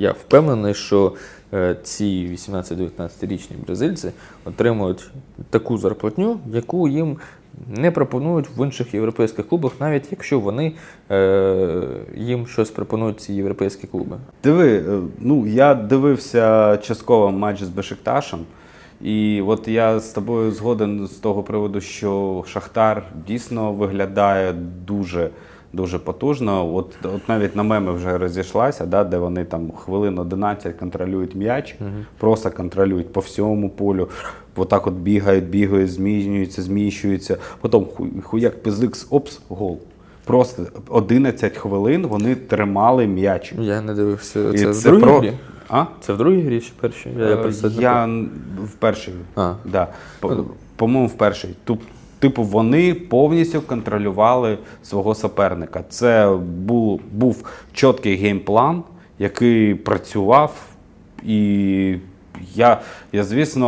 я впевнений, що е, ці 18-19-річні бразильці отримують таку зарплатню, яку їм не пропонують в інших європейських клубах, навіть якщо вони е, їм щось пропонують ці європейські клуби. Диви, е, ну я дивився частково матч з Бешикташем. І от я з тобою згоден з того приводу, що Шахтар дійсно виглядає дуже. Дуже потужно. От, от навіть на меми вже розійшлася, да, де вони там хвилин 11 контролюють м'яч, просто контролюють по всьому полю. Отак от бігають, бігають, змінюються, зміщуються. Потім ху- хуяк пизикс, опс, гол. Просто 11 хвилин вони тримали м'яч. Я не дивився. Це, це в другій про- грі? А? Це в другій грі чи першій? Я, я, Е, не я в першій. А. Да. По- По-моєму, в першій. Туп- Типу, вони повністю контролювали свого суперника. Це був, був чіткий геймплан, який працював. І я, я звісно,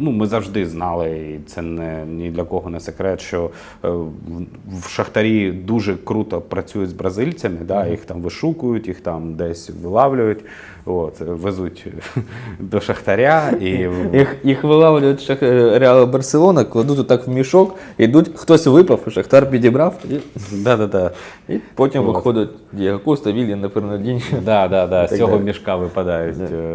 ну, ми завжди знали, і це не, ні для кого не секрет, що е, в- Шахтарі дуже круто працюють з бразильцями, да, їх там вишукують, їх там десь вилавлюють, от, везуть до Шахтаря. І Їх, їх вилавлюють Шах... Реал Барселона, кладуть отак в мішок, йдуть, хтось випав, Шахтар підібрав, і, да-да-да. і потім От. виходить Дієго Коста, Вільян, Фернандіньо. Да, да, да, з цього мішка випадають. Да. е,